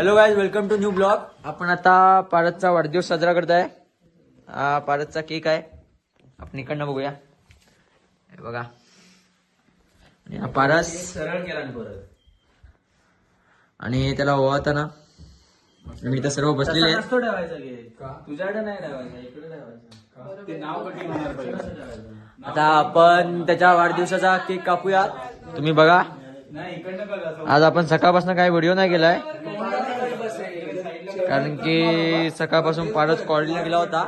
Hello guys welcome to new blog आपण आता पारसचा वाढदिवस साजरा करताय. हा पारसचा केक आहे. आपण इकडनं बघूया. हे बघा. आणि हा पारस. सरळ केला ना परत. आणि त्याला ओवाळताना मी तर सर्व बसलेले आहेत. नसतो ठेवायचा केक तुझ्याकडे नाही ठेवायचा इकडे ठेवायचा. ते नाव कठीण होणार पहिले. आता आपण त्याच्या वाढदिवसाचा केक कापूया तुम्ही बघा. नाही इकडनं बघा आज आपण सकाळपासून काही व्हिडिओ नाही केलाय. कारण की सकाळपासून फारच कॉलेजला गेला होता.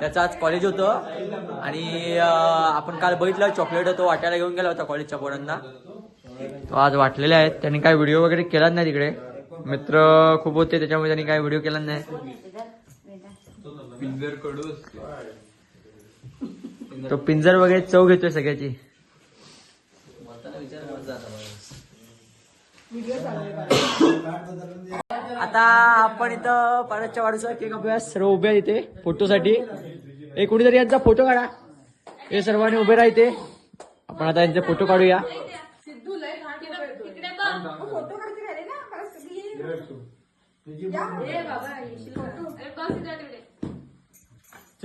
त्याचं आज कॉलेज होतं. आणि आपण काल बघितलं चॉकलेट तो वाटायला घेऊन गेला होता कॉलेजच्या पोरांना. तो आज वाटलेले आहेत. त्यांनी काय व्हिडिओ वगैरे केला नाही तिकडे. मित्र खूप होते त्याच्यामुळे त्यांनी काय व्हिडिओ केला नाही. पिंजर कडू तो पिंजर वगैरे चव घेतोय सगळ्याची. आता आपण इथं परतच्या वाढीचा केक अभ्यास सर्व उभे आहेत इथे फोटोसाठी. एक कुणीतरी यांचा फोटो काढा. हे सर्वांनी उभे राहते आपण आता यांचे फोटो काढूया.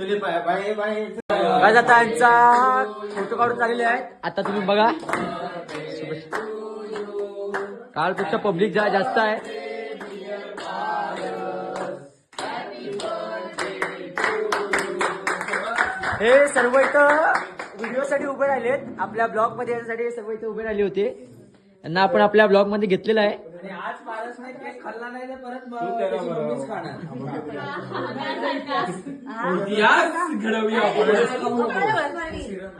काय आता यांचा फोटो काढून झालेले आहेत. आता तुम्ही बघा. कालपेक्षा पब्लिक जास्त आहे. हे सर्व इथं व्हिडिओ साठी उभे राहिलेत. आपल्या ब्लॉगमध्ये येण्यासाठी हे सर्व इथं उभे राहिले होते. यांना आपण आपल्या ब्लॉगमध्ये घेतलेलं आहे. आणि आज केक खाल्ला नाही तर परत त्याची मम्मीच खाणार. घडवली आपण.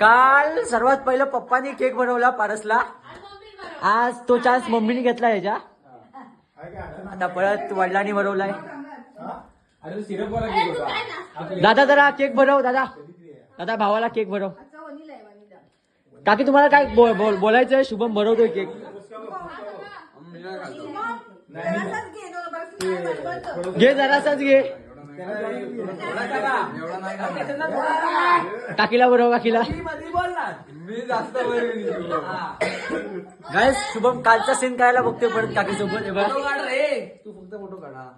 काल सर्वात पहिलं पप्पानी केक बनवला पारसला. आज तो चान्स मम्मीने घेतला याच्या आता परत वडिलांनी बनवलाय. अरे सिरप वाला केक होता. दादा जरा केक बनव दादा. दादा भावाला केक बनव काकी तुम्हाला काय बोल- बोल- बोलायचंय? शुभम बनवतोय केक. घे जरासाच घे. काकीला बनव काकीला. मी जास्त काय शुभम कालचा सीन करायला बघतोय परत काकी सोबत. तू फक्त फोटो काढा.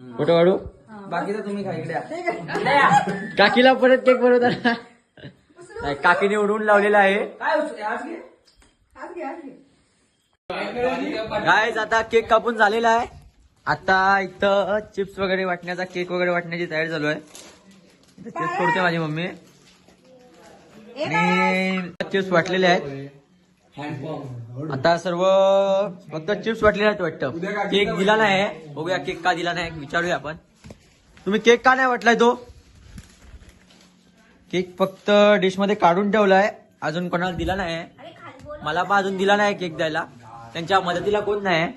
फोटो काढू? बाकीचा तुम्ही खा इकडे काकीला परत केक बनवताना नाही, काकीने उडवून लावलेला आहे. काय आता केक कापून झालेला आहे. आता इथं चिप्स वगैरे वाटण्याचा केक वगैरे वाटण्याची तयारी चालू आहे. इथं चिप्स फोडते माझी मम्मी. आणि चिप्स वाटलेले आहेत. आता सर्व फक्त चिप्स वाटलेले आहेत वाटतं. केक दिला नाही बघूया केक का दिला नाही विचारूया आपण. तुम्ही केक का नाही वाटलाय तो? केक फक्त डिशमध्ये काढून ठेवलाय. अजून कोणाला दिला नाही मला पण अजून दिला नाही केक द्यायला. त्यांच्या मदतीला कोण नाही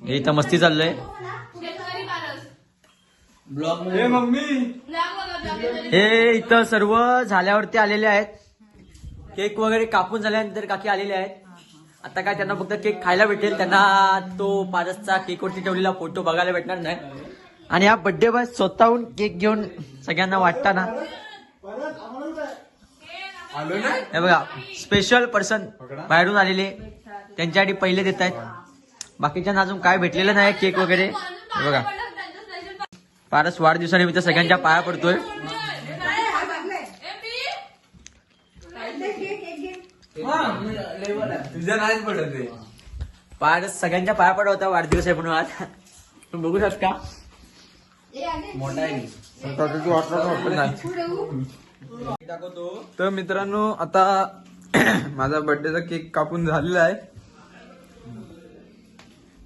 हे इथं मस्ती चाललंय. हे हे इथं सर्व झाल्यावरती आलेले आहेत. केक वगैरे कापून झाल्यानंतर काकी आलेले आहेत. आता काय त्यांना फक्त केक खायला भेटेल. त्यांना तो पारसचा केकवरती ठेवलेला फोटो बघायला भेटणार नाही. आणि हा बर्थडे बॉय स्वतःहून केक घेऊन सगळ्यांना वाटताना. हे बघा स्पेशल पर्सन बाहेरून आलेले. त्यांच्यासाठी पहिले देत आहेत. बाकीच्यांना अजून काय भेटलेलं नाही केक वगैरे. हे बघा. पारस वाढदिवसानिमित्त सगळ्यांच्या पाया पडतोय. पारस सगळ्यांच्या पाया पडत होता वाढदिवस आहे म्हणून आज. तुम्ही बघू शकता. मोठा आहे तर मित्रांनो आता माझा बर्थडेचा केक कापून झालेला आहे.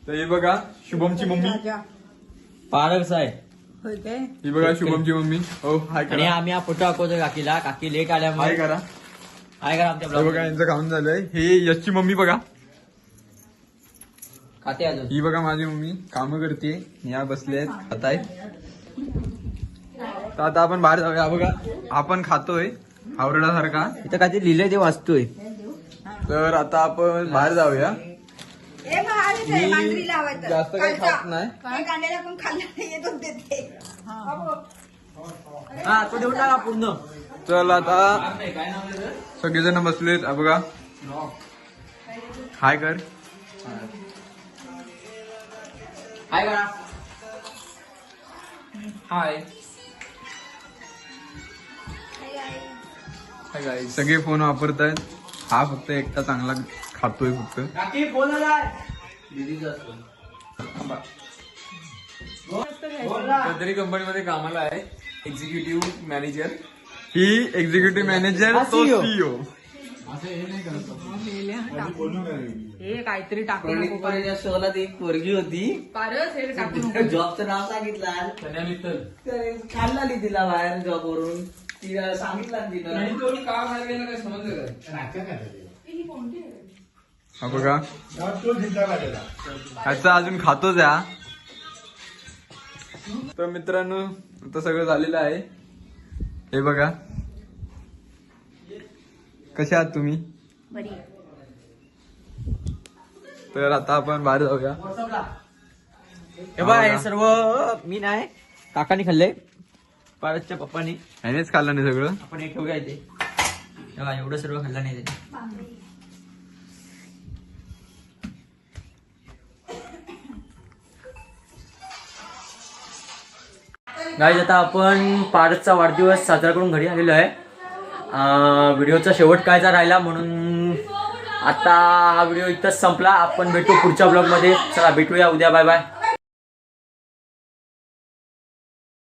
तर हे बघा शुभमची मम्मी. पारस आहे. ही बघा शुभमची मम्मी. हो हाय करा. आम्ही हा फोटो दाखवतोय काकीला. काकी लेट हाय आल्यामुळे करा. हाय करा आमच्या ब्लॉग बघा यांचं खाऊन झालंय. हे यशची मम्मी बघा. खाते अजून. ही बघा माझी मम्मी काम करते. या बसले आहेत. खात आहेत तर आता आपण बाहेर जाऊया. बघा आपण खातोय हावरडासारखा इथं काहीतरी लिहिलंय ते वाचतोय. तर आता आपण बाहेर जाऊया. जास्त काही. खात नाही. हे ते देऊन टाका पूर्ण. चल आता सगळेजण बसलेत. बघा. हाय कर. हाय करा हाय. सगळे फोन वापरतायत. हा फक्त एकटा चांगला खातोय फक्त. बोल काय गद्री कंपनीमध्ये कामाला आहे. एक्झिक्युटिव्ह मॅनेजर ही एक्झिक्युटिव्ह मॅनेजर हा तो CEO. सीईओ हे काहीतरी टाकू नको प्रणितच्या शोला ती एक पोरगी होती. पारस हे जॉबचं नाव सांगितलं. ती तिला बाहेर जॉब वरून तिला सांगितलं तिला. का बाहेर गेला काय समजलं काय? हा बघा. ह्याचा अजून खातोच हा. तर मित्रांनो आता सगळं झालेलं आहे. हे बघा. कसे आहात तुम्ही? तर आता आपण बाहेर जाऊया. हे बघा हे सर्व मी नाही काकाने खाल्लंय पारसच्या पप्पानी. ह्यानेच खाल्लं नाही सगळं. आपण हे ठेवूया इथे. हे बघा, एवढं सर्व खाल्लं नाही त्याने. गाईज आता आपण पारसचा वाढदिवस साजरा करून घरी आलेलो आहे. व्हिडिओचा शेवट कायचा राहिला म्हणून आता हा व्हिडिओ इथंच संपला. आपण भेटू पुढच्या ब्लॉगमध्ये. चला भेटूया. उद्या बाय बाय.